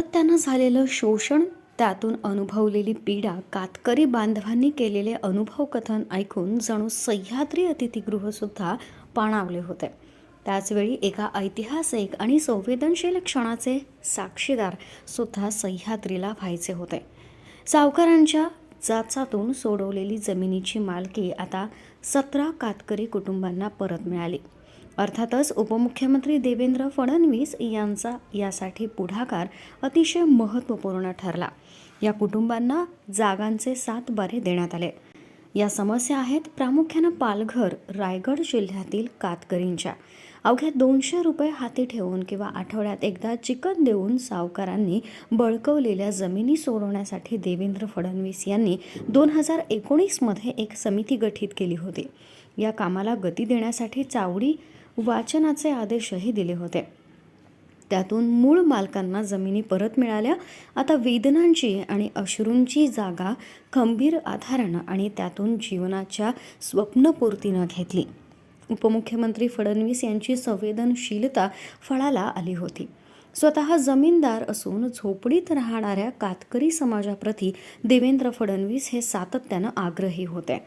सातत्यानं झालेलं शोषण त्यातून अनुभवलेली पीडा कातकरी बांधवांनी केलेले अनुभव कथन ऐकून जणू सह्याद्री अतिथीगृहसुद्धा पाणावले होते. त्याचवेळी एका ऐतिहासिक आणि संवेदनशील क्षणाचे साक्षीदार सुद्धा सह्याद्रीला व्हायचे होते. सावकारांच्या जाचातून सोडवलेली जमिनीची मालकी आता सतरा कातकरी कुटुंबांना परत मिळाली. अर्थातच उपमुख्यमंत्री देवेंद्र फडणवीस यांचा यासाठी पुढाकार अतिशय महत्त्वपूर्ण ठरला. या कुटुंबांना जागांचे सात बारे देण्यात आले. या समस्या आहेत प्रामुख्यानं पालघर रायगड जिल्ह्यातील कातकरींच्या. अवघ्या दोनशे रुपये हाती ठेवून किंवा आठवड्यात एकदा चिकन देऊन सावकारांनी बळकवलेल्या जमिनी सोडवण्यासाठी देवेंद्र फडणवीस यांनी दोन हजार एकोणीसमध्ये एक समिती गठीत केली होती. या कामाला गती देण्यासाठी चावडी वाचनाचे आदेशही दिले होते. त्यातून मूळ मालकांना जमिनी परत मिळाल्या. आता वेदनांची आणि अश्रूंची जागा खंबीर आधारानं आणि त्यातून जीवनाच्या स्वप्नपूर्तीनं घेतली. उपमुख्यमंत्री फडणवीस यांची संवेदनशीलता फळाला आली होती. स्वतः जमीनदार असून झोपडीत राहणाऱ्या कातकरी समाजाप्रती देवेंद्र फडणवीस हे सातत्यानं आग्रही होते.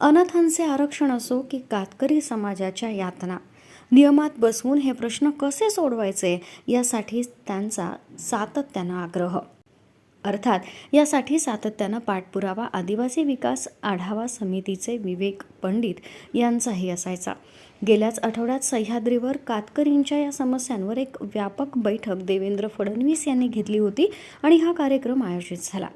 अनाथांचे आरक्षण असो की कातकरी समाजाच्या यातना. नियमात बसवून हे प्रश्न कसे सोडवायचे यासाठी त्यांचा सातत्यानं आग्रह. अर्थात यासाठी सातत्यानं पाठपुरावा आदिवासी विकास आढावा समितीचे विवेक पंडित यांचाही असायचा. गेल्याच आठवड्यात सह्याद्रीवर कातकरींच्या या समस्यांवर एक व्यापक बैठक देवेंद्र फडणवीस यांनी घेतली होती आणि हा कार्यक्रम आयोजित झाला.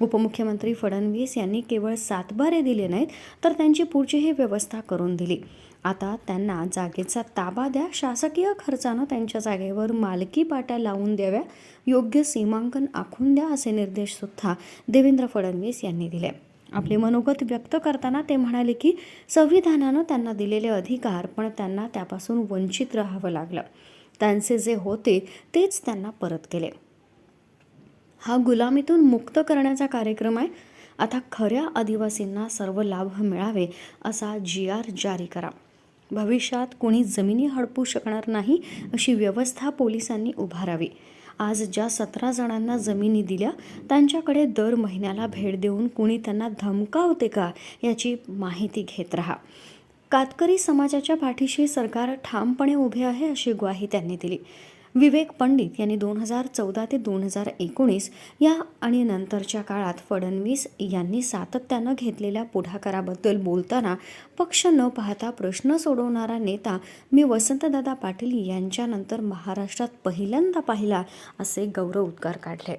उपमुख्यमंत्री फडणवीस यांनी केवळ सातबारे दिले नाहीत तर त्यांची पुढचीही व्यवस्था करून दिली. आता त्यांना जागेचा ताबा द्या. शासकीय खर्चानं त्यांच्या जागेवर मालकी पाट्या लावून द्याव्या. योग्य सीमांकन आखून द्या असे निर्देशसुद्धा देवेंद्र फडणवीस यांनी दिले. आपले मनोगत व्यक्त करताना ते म्हणाले की संविधानानं त्यांना दिलेले अधिकार पण त्यांना त्यापासून वंचित राहावं लागलं. त्यांचे जे होते तेच त्यांना परत केले. हा गुलामीतून मुक्त करण्याचा कार्यक्रम आहे. आता खऱ्या आदिवासींना सर्व लाभ मिळावे असा जी आर जारी करा. भविष्यात कोणी जमिनी हडपू शकणार नाही अशी व्यवस्था पोलिसांनी उभारावी. आज ज्या सतरा जणांना जमिनी दिल्या त्यांच्याकडे दर महिन्याला भेट देऊन कुणी त्यांना धमकावते का याची माहिती घेत राहा. कातकरी समाजाच्या पाठीशी सरकार ठामपणे उभे आहे अशी ग्वाही त्यांनी दिली. विवेक पंडित यांनी दोन हजार चौदा ते दोन हजार एकोणीस या आणि नंतरच्या काळात फडणवीस यांनी सातत्यानं घेतलेल्या पुढाकाराबद्दल बोलताना पक्ष न पाहता प्रश्न सोडवणारा नेता मी वसंतदादा पाटील यांच्यानंतर महाराष्ट्रात पहिल्यांदा पाहिला असे गौरव उद्गार काढले.